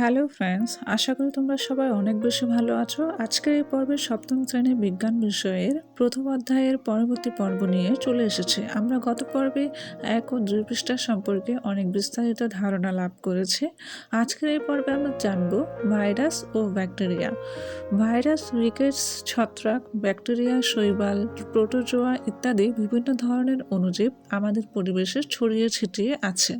Hello friends, আশা করি তোমরা সবাই অনেক বেশি ভালো আছো। আজকের এই পর্বের সপ্তম শ্রেণির বিজ্ঞান বিষয়ের প্রথম অধ্যায়ের পরবর্তী পর্ব নিয়ে চলে এসেছে। আমরা গত পর্বে এক ও দুই পৃষ্ঠা সম্পর্কে অনেক বিস্তারিত ধারণা লাভ করেছি। আজকের এই পর্বে আমরা জানব ভাইরাস ও ব্যাকটেরিয়া। ভাইরাস রিকেটস ছত্রাক, ব্যাকটেরিয়া, শৈবাল, প্রোটোজোয়া ইত্যাদি বিভিন্ন ধরনের অনুজীব আমাদের পরিবেশে ছড়িয়ে ছিটিয়ে আছে।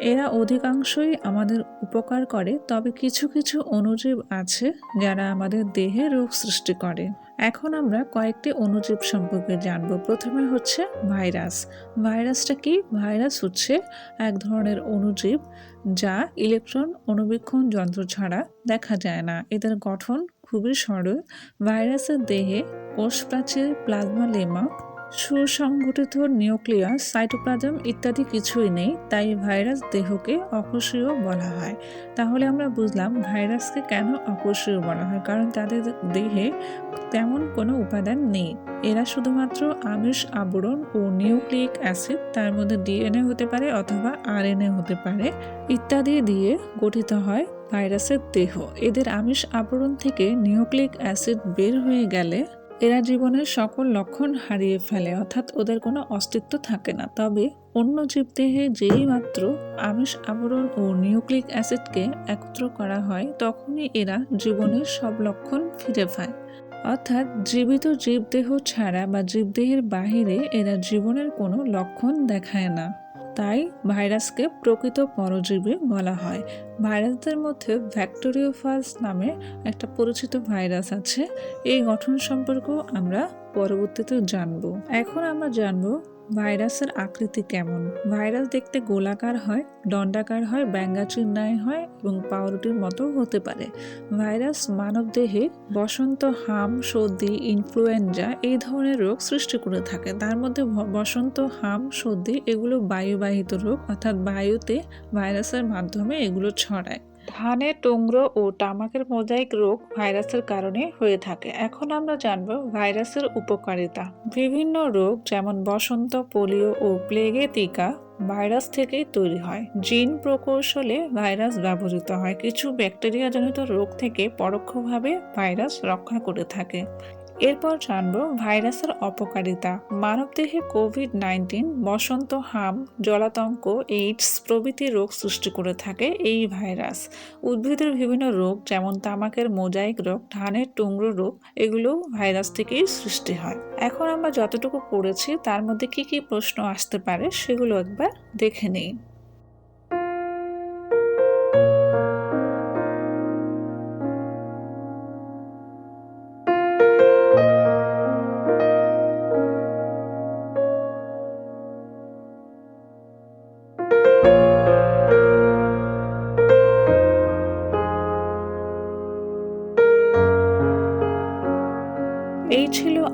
এরা অধিকাংশই আমাদের উপকার করে, তবে কিছু কিছু অণুজীব আছে যারা আমাদের দেহে রোগ সৃষ্টি করে। এখন আমরা কয়েকটি অণুজীব সম্পর্কে জানব। প্রথমে হচ্ছে ভাইরাস। ভাইরাসটা কি? ভাইরাস হচ্ছে এক ধরনের অণুজীব যা ইলেকট্রন অণুবীক্ষণ যন্ত্র ছাড়া দেখা যায় না। এদের গঠন খুবই সরল। ভাইরাসের দেহে কোষ প্রাচীর প্লাজমা লেমা সুসংগঠিত নিউক্লিয়াস, সাইটোপ্লাজম ইত্যাদি কিছুই নেই, তাই ভাইরাস দেহকে অকোষীয় বলা হয়। তাহলে আমরা বুঝলাম ভাইরাসকে কেন অকোষীয় বলা হয়, কারণ তাদের দেহে তেমন কোনো উপাদান নেই। এরা শুধুমাত্র আমিষ আবরণ ও নিউক্লিক অ্যাসিড, তার মধ্যে ডিএনএ হতে পারে অথবা আরএনএ হতে পারে ইত্যাদি দিয়ে গঠিত হয় ভাইরাসের দেহ। এদের আমিষ আবরণ থেকে নিউক্লিক অ্যাসিড বের হয়ে গেলে এরা জীবনের সকল লক্ষণ হারিয়ে ফেলে, অর্থাৎ ওদের কোনো অস্তিত্ব থাকে না। তবে অন্য জীবদেহে যেই মাত্র আমিষ আবরণ ও নিউক্লিক অ্যাসিডকে একত্র করা হয়, তখনই এরা জীবনের সব লক্ষণ ফিরে পায়। অর্থাৎ জীবিত জীবদেহ ছাড়া বা জীবদেহের বাহিরে এরা জীবনের কোনো লক্ষণ দেখায় না। তাই ভাইরাসকে প্রকৃত পরজীবী বলা হয়। ভাইরাসদের মধ্যে ভ্যাক্টোরিওফাস নামে একটা পরিচিত ভাইরাস আছে। এই গঠন সম্পর্কেও আমরা পরবর্তীতে জানব। এখন আমরা জানব ভাইরাসের আকৃতি কেমন? ভাইরাস দেখতে গোলাকার হয়, দণ্ডাকার হয় চিহ্নায় হয় এবং পাউরুটির মতো হতে পারে। ভাইরাস মানব দেহে বসন্ত, হাম, সর্দি, ইনফ্লুয়েঞ্জা এই ধরনের রোগ সৃষ্টি করে থাকে। তার মধ্যে বসন্ত, হাম, সর্দি এগুলো বায়ুবাহিত রোগ, অর্থাৎ বায়ুতে ভাইরাসের মাধ্যমে এগুলো ছড়ায়। ধানে টোংরো ও তামাকের মোজাইক রোগ ভাইরাসের কারণে হয়ে থাকে। এখন আমরা জানব ভাইরাসের উপকারিতা। বিভিন্ন রোগ যেমন বসন্ত, পোলিও ও প্লেগে টিকা ভাইরাস থেকেই তৈরি হয়। জিন প্রকৌশলে ভাইরাস ব্যবহৃত হয়। কিছু ব্যাকটেরিয়াজনিত রোগ থেকে পরোক্ষভাবে ভাইরাস রক্ষা করে থাকে। এরপর জানব ভাইরাসের অপকারিতা। মানবদেহে কোভিড নাইন্টিন বসন্ত হাম, জলাতঙ্ক এইডস প্রভৃতি রোগ সৃষ্টি করে থাকে এই ভাইরাস। উদ্ভিদের বিভিন্ন রোগ যেমন তামাকের মোজাইক রোগ, ধানের টুংরো রোগ, এগুলো ভাইরাস থেকেই সৃষ্টি হয়। এখন আমরা যতটুকু পড়েছি তার মধ্যে কি কি প্রশ্ন আসতে পারে সেগুলো একবার দেখে নিই।